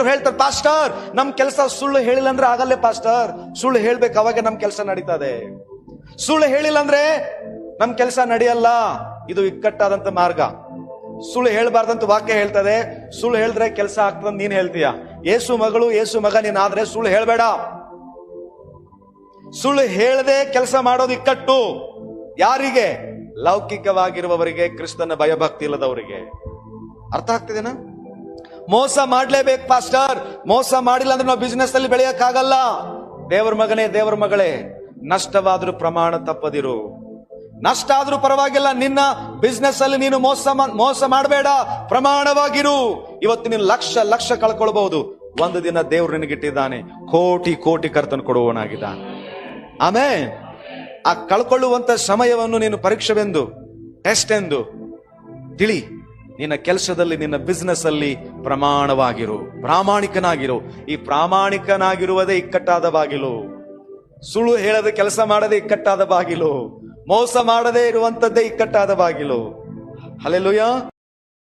ಕೆಲವ್ರು ಹೇಳ್ತಾರೆ, ಪಾಸ್ಟರ್, ನಮ್ ಕೆಲಸ ಸುಳ್ಳು ಹೇಳಿಲ್ಲ ಅಂದ್ರೆ ಆಗಲ್ಲೇ ಪಾಸ್ಟರ್. ಸುಳ್ಳು ಹೇಳ್ಬೇಕು, ಅವಾಗ ನಮ್ ಕೆಲಸ ನಡೀತದೆ. ಸುಳ್ಳು ಹೇಳಿಲ್ಲ ಅಂದ್ರೆ ನಮ್ ಕೆಲಸ ನಡೆಯಲ್ಲ. ಇದು ಇಕ್ಕಟ್ಟಾದಂತ ಮಾರ್ಗ. ಸುಳ್ಳು ಹೇಳ್ಬಾರ್ದಂತ ವಾಕ್ಯ ಹೇಳ್ತದೆ. ಸುಳ್ಳು ಹೇಳಿದ್ರೆ ಕೆಲಸ ಆಗ್ತದಂತ ನೀನ್ ಹೇಳ್ತೀಯ. ಏಸು ಮಗಳು, ಏಸು ಮಗ, ನೀನ್ ಆದ್ರೆ ಸುಳ್ಳು ಹೇಳ್ಬೇಡ. ಸುಳ್ಳು ಹೇಳದೆ ಕೆಲಸ ಮಾಡೋದು ಇಕ್ಕಟ್ಟು. ಯಾರಿಗೆ? ಲೌಕಿಕವಾಗಿರುವವರಿಗೆ, ಕ್ರಿಸ್ತನ ಭಯಭಕ್ತಿ ಇಲ್ಲದವರಿಗೆ. ಅರ್ಥ ಆಗ್ತಿದೆನಾ? ಮೋಸ ಮಾಡ್ಲೇಬೇಕು, ಪಾಸ್ಟರ್. ಮೋಸ ಮಾಡಿಲ್ಲ ಅಂದ್ರೆ ನಾವು ಬಿಸ್ನೆಸ್ ಅಲ್ಲಿ ಬೆಳೆಯಕ್ಕಾಗಲ್ಲ. ದೇವರ ಮಗನೇ, ದೇವರ ಮಗಳೇ, ನಷ್ಟವಾದ್ರೂ ಪ್ರಮಾಣ ತಪ್ಪದಿರು. ನಷ್ಟ ಆದ್ರೂ ಪರವಾಗಿಲ್ಲ, ನಿನ್ನ ಬಿಸ್ನೆಸ್ ಅಲ್ಲಿ ನೀನು ಮೋಸ ಮೋಸ ಮಾಡಬೇಡ, ಪ್ರಮಾಣವಾಗಿರು. ಇವತ್ತು ನೀನು ಲಕ್ಷ ಲಕ್ಷ ಕಳ್ಕೊಳ್ಬಹುದು. ಒಂದು ದಿನ ದೇವ್ರು ನಿನಗಿಟ್ಟಿದ್ದಾನೆ, ಕೋಟಿ ಕೋಟಿ ಕರ್ತನ ಕೊಡುವವನಾಗಿದ್ದಾನೆ. ಆಮೇ ಆ ಕಳ್ಕೊಳ್ಳುವಂತ ಸಮಯವನ್ನು ನೀನು ಪರೀಕ್ಷೆವೆಂದು ಟೆಸ್ಟ್ ಎಂದು ತಿಳಿ. ನಿನ್ನ ಕೆಲಸದಲ್ಲಿ, ನಿನ್ನ ಬಿಸ್ನೆಸ್ ಅಲ್ಲಿ ಪ್ರಮಾಣವಾಗಿರು, ಪ್ರಾಮಾಣಿಕನಾಗಿರು. ಈ ಪ್ರಾಮಾಣಿಕನಾಗಿರುವುದೇ ಇಕ್ಕಟ್ಟಾದ ಬಾಗಿಲು. ಸುಳ್ಳು ಹೇಳದ ಕೆಲಸ ಮಾಡದೆ ಇಕ್ಕಟ್ಟಾದ ಬಾಗಿಲು. ಮೋಸ ಮಾಡದೆ ಇರುವಂತದ್ದೇ ಇಕ್ಕಟ್ಟಾದ ಬಾಗಿಲು. ಅಲ್ಲೆಲ್ಲೂಯ